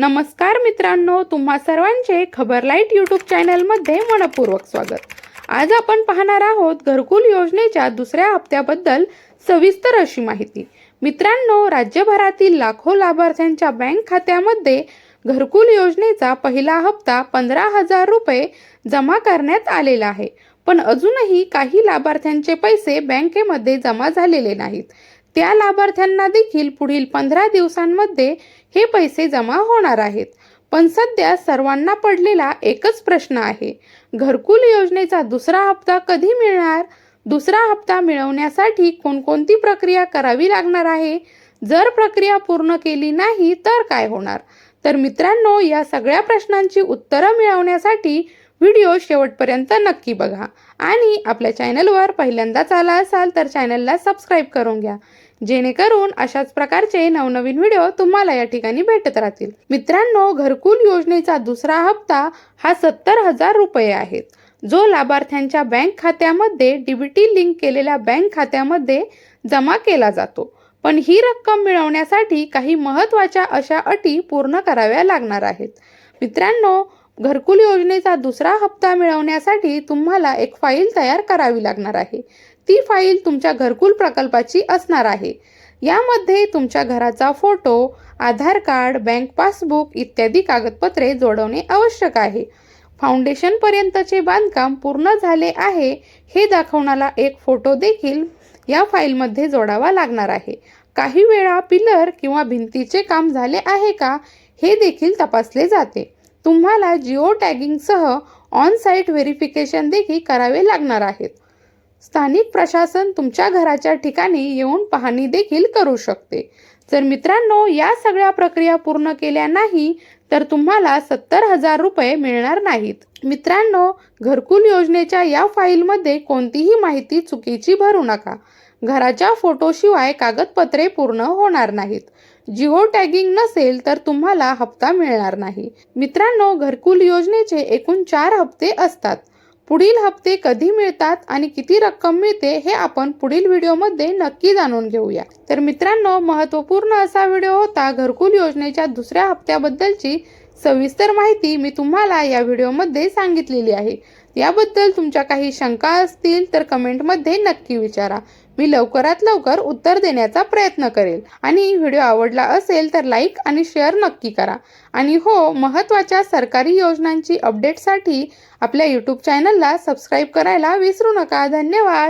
नमस्कार मित्रांनो तुम्हा सर्वांचे खबर लाइट यूट्यूब चॅनलमध्ये मनपूर्वक स्वागत. आज आपण पाहणार आहोत घरकुल योजनेच्या दुसऱ्या हप्त्याबद्दल सविस्तर अशी माहिती. मित्रांनो राज्यभरातील लाखो लाभार्थ्यांच्या बँक खात्यामध्ये घरकुल योजनेचा पहिला हप्ता पंधरा हजार रुपये जमा करण्यात आलेला आहे. पण अजूनही काही लाभार्थ्यांचे पैसे बँकेमध्ये जमा झालेले नाहीत. त्या लाभार्थ्यांना देखील पुढील पंधरा दिवसांमध्ये हे पैसे जमा होणार आहेत. पण सध्या सर्वांना पडलेला एकच प्रश्न आहे. घरकुल योजनेचा दुसरा हप्ता कधी मिळणार? दुसरा हप्ता मिळवण्यासाठी कोणकोणती प्रक्रिया करावी लागणार आहे? जर प्रक्रिया पूर्ण केली नाही तर काय होणार? तर मित्रांनो या सगळ्या प्रश्नांची उत्तरं मिळवण्यासाठी व्हिडिओ शेवटपर्यंत नक्की बघा. आणि आपल्या चॅनलवर पहिल्यांदाच आला असाल तर चॅनलला सबस्क्राईब करून घ्या. जेणेकरून अशाच प्रकारचे नवनवीन व्हिडिओ तुम्हाला या ठिकाणी भेटत राहतील. मित्रांनो घरकुल योजनेचा दुसरा हप्ता हा सत्तर हजार रुपये आहेत जो लाभार्थ्यांच्या बँक खात्यामध्ये डीबीटी लिंक केलेल्या बँक खात्यामध्ये जमा केला जातो. पण ही रक्कम मिळवण्यासाठी काही महत्त्वाच्या अशा अटी पूर्ण कराव्या लागणार आहेत. मित्रांनो घरकुल योजनेचा दुसरा हप्ता मिळवण्यासाठी तुम्हाला एक फाईल तयार करावी लागणार आहे. ती फाईल तुमच्या घरकुल प्रकल्पाची असणार आहे. यामध्ये तुमच्या घराचा photo Aadhaar card bank passbook इत्यादी कागदपत्रे जोडवणे आवश्यक आहे. फाउंडेशनपर्यंतचे बांधकाम पूर्ण झाले आहे हे दाखवणारा एक फोटो देखील या फाईलमध्ये जोडावा लागणार आहे. काही वेळा पिलर किंवा भिंतीचे काम झाले आहे का हे देखील तपासले जाते. तुम्हाला जिओ टॅगिंगसह ऑन साईट व्हेरिफिकेशन देखील करावे लागणार आहेत. स्थानिक प्रशासन तुमच्या घराच्या ठिकाणी येऊन पाहणी देखील करू शकते. जर मित्रांनो या सगळ्या प्रक्रिया पूर्ण केल्या नाही तर तुम्हाला सत्तर हजार रुपये मिळणार नाहीत. मित्रांनो घरकुल योजनेच्या या फाईलमध्ये कोणतीही माहिती चुकीची भरू नका. घराच्या फोटोशिवाय कागदपत्रे पूर्ण होणार नाहीत. जिओ टॅगिंग नसेल तर तुम्हाला हप्ता मिळणार नाही. मित्रांनो घरकुल योजनेचे एकूण चार हप्ते असतात. पुढील हप्ते कधी मिळतात आणि किती रक्कम मिळते हे आपण पुढील व्हिडिओमध्ये नक्की जाणून घेऊया. तर मित्रांनो महत्त्वपूर्ण असा व्हिडिओ होता घरकुल योजनेच्या दुसऱ्या हप्त्याबद्दलची. सविस्तर माहिती मी तुम्हाला या व्हिडिओमध्ये सांगितलेली आहे. याबद्दल तुमच्या काही शंका असतील तर कमेंटमध्ये नक्की विचारा. मी लवकरात लवकर उत्तर देण्याचा प्रयत्न करेल. आणि व्हिडिओ आवडला असेल तर लाईक आणि शेअर नक्की करा. आणि हो महत्त्वाच्या सरकारी योजनांची अपडेटसाठी आपल्या यूट्यूब चॅनलला सबस्क्राईब करायला विसरू नका. धन्यवाद!